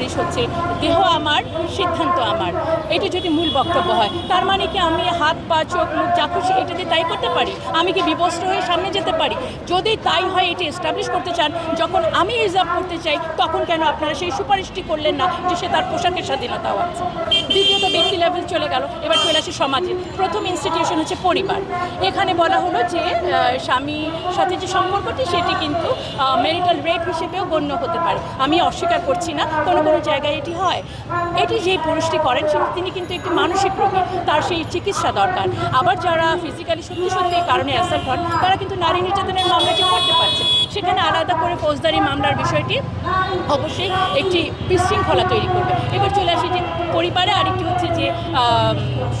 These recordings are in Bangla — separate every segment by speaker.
Speaker 1: সুপারিশ হচ্ছে দেহ আমার সিদ্ধান্ত এটা যদি মূল বক্তব্য হয় তার মানে কি আমি হাত পা চোখ মুখ যা খুশি এটা দিয়ে তাই করতে পারি? আমি কি বিবস্ত্র হয়ে সামনে যেতে পারি? যদি তাই হয় এটি এস্টাবলিশ করতে চান যখন আমি রিজার্ভ করতে চাই তখন কেন আপনারা সেই সুপারিশটি করলেন না যে সে তার পোশাকের স্বাধীনতাও আছে দ্বিতীয়ত ব্যক্তি লেভেল চলে গেল এবার চলে আসি সমাজে। প্রথম ইনস্টিটিউশন হচ্ছে পরিবার। এখানে বলা হলো যে আহ, স্বামীর সাথে যে সম্পর্কটি সেটি কিন্তু মেরিটাল রেপ হিসেবেও গণ্য হতে পারে। আমি অস্বীকার করছি না কোনো কোনো জায়গায় এটি হয়। এটি যেই পুরুষটি করেন সে- তিনি কিন্তু একটি মানসিক রোগী, তার সেই চিকিৎসা দরকার। আবার যারা ফিজিক্যালি সত্যি সত্যি কারণে অ্যাসাল্ট হন, তারা কিন্তু নারী নির্যাতনের মামলাটি করতে পারছে সেখানে আলাদা করে ফৌজদারি মামলার বিষয়টি অবশ্যই একটি বিশৃঙ্খলা তৈরি করবে। এবার চলে আসি যে পরিবারে আরেকটি হচ্ছে যে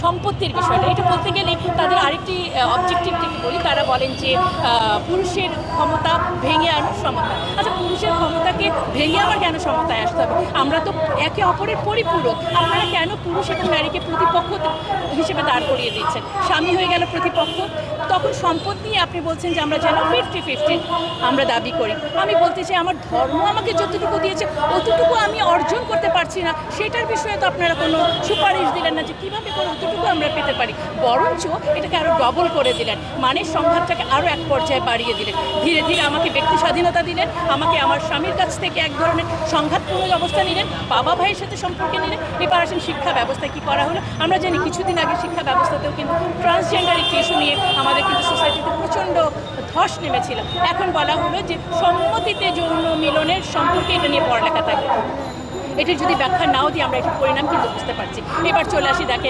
Speaker 1: সম্পত্তির বিষয়টা। এটা বলতে গেলে তাদের আরেকটি অবজেক্টিভ থেকে বলি। তারা বলেন যে পুরুষের ক্ষমতা ভেঙে আনার সমতা। আচ্ছা পুরুষের ক্ষমতাকে ভেঙে আবার কেন সমতায় আসতে হবে? আমরা তো একে অপরের পরিপূরক। আপনারা কেন পুরুষ এবং নারীকে প্রতিপক্ষ হিসেবে দাঁড় করিয়ে দিচ্ছেন? স্বামী হয়ে গেল প্রতিপক্ষ। তখন সম্পদ নিয়ে আপনি বলছেন যে আমরা যেন ফিফটি ফিফটি আমরা দাবি করি। আমি বলতে চাই, আমার ধর্ম আমাকে যতটুকু দিয়েছে, অতটুকু আমি অর্জন করতে পারছি না। সেটার বিষয়ে তো আপনারা কোনো সুপারিশ দিলেন না যে কীভাবে করে অতটুকু আমরা পেতে পারি। বরঞ্চ এটাকে আরও ডবল করে দিলেন। মানে সংঘাতটাকে আরও এক পর্যায়ে বাড়িয়ে দিলেন। ধীরে ধীরে আমাকে ব্যক্তি স্বাধীনতা দিলেন, আমাকে আমার স্বামীর কাছ থেকে এক ধরনের সংঘাতপূর্ণ অবস্থা নিলেন, বাবা ভাইয়ের সাথে সম্পর্কে নিলেন। আসেন শিক্ষা ব্যবস্থায় কী করা হলো? আমরা জানি কিছুদিন আগে শিক্ষা ব্যবস্থাতেও কিন্তু ট্রান্সজেন্ডার একটি ইস্যু নিয়ে আমাদের কিন্তু সোসাইটিতে প্রচণ্ড ধস নেমেছিল। এখন বলা হলো যে সম্মতিতে যৌন মিলনের সম্পর্কে এটা নিয়ে পড়ালেখা থাকে এটির যদি ব্যাখ্যা নাও দিই, আমরা এটির পরিণাম কিন্তু বুঝতে পারছি। এবার চলে আসি দেখেন